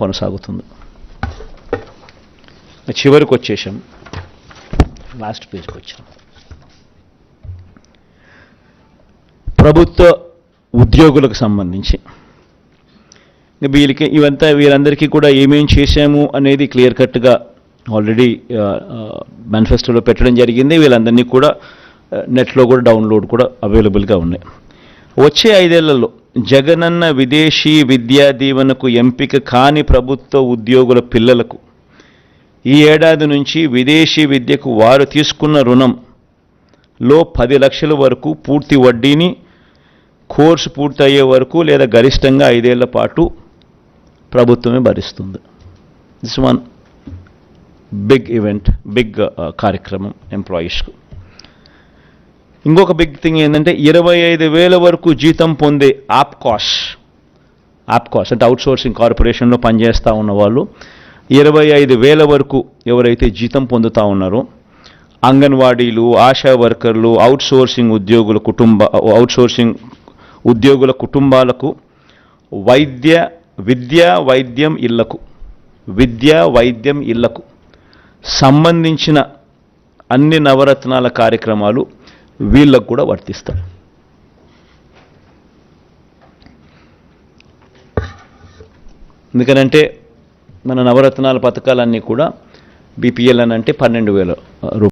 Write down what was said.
కొనసాగుతుంది. చివరికి వచ్చేసాం. లాస్ట్ పేజ్కి వచ్చాం. ప్రభుత్వ ఉద్యోగులకు సంబంధించి. వీళ్ళకి ఇవంతా వీరందరికీ కూడా ఏమేం చేశాము అనేది క్లియర్ కట్గా ఆల్రెడీ మేనిఫెస్టోలో పెట్టడం జరిగింది. వీళ్ళందరినీ కూడా నెట్లో కూడా డౌన్లోడ్ కూడా అవైలబుల్గా ఉన్నాయి. వచ్చే ఐదేళ్ళలో జగనన్న విదేశీ విద్యా దీవెనకు ఎంపిక కాని ప్రభుత్వ ఉద్యోగుల పిల్లలకు ఈ ఏడాది నుంచి విదేశీ విద్యకు వారు తీసుకున్న రుణంలో పది లక్షల వరకు పూర్తి వడ్డీని కోర్సు పూర్తయ్యే వరకు లేదా గరిష్టంగా ఐదేళ్ళ పాటు ప్రభుత్వమే భరిస్తుంది. This one big event big కార్యక్రమం ఎంప్లాయీస్కు ఇంకొక బిగ్ థింగ్ ఏంటంటే ఇరవై ఐదు వేల వరకు జీతం పొందే ఆప్కాష్ ఆప్కాష్ అంటే అవుట్సోర్సింగ్ కార్పొరేషన్లో పనిచేస్తూ ఉన్నవాళ్ళు ఇరవై ఐదు వేల వరకు ఎవరైతే జీతం పొందుతూ ఉన్నారో అంగన్వాడీలు ఆశా వర్కర్లు అవుట్సోర్సింగ్ ఉద్యోగుల కుటుంబ అవుట్సోర్సింగ్ ఉద్యోగుల కుటుంబాలకు వైద్య విద్య వైద్యం ఇళ్ళకు విద్య వైద్యం ఇళ్ళకు సంబంధించిన అన్ని నవరత్నాల కార్యక్రమాలు వీళ్ళకు కూడా వర్తిస్తాడు ఎందుకనంటే మన నవరత్నాల పథకాలన్నీ కూడా బీపీఎల్ అని అంటే పన్నెండు వేల రూపాయలు.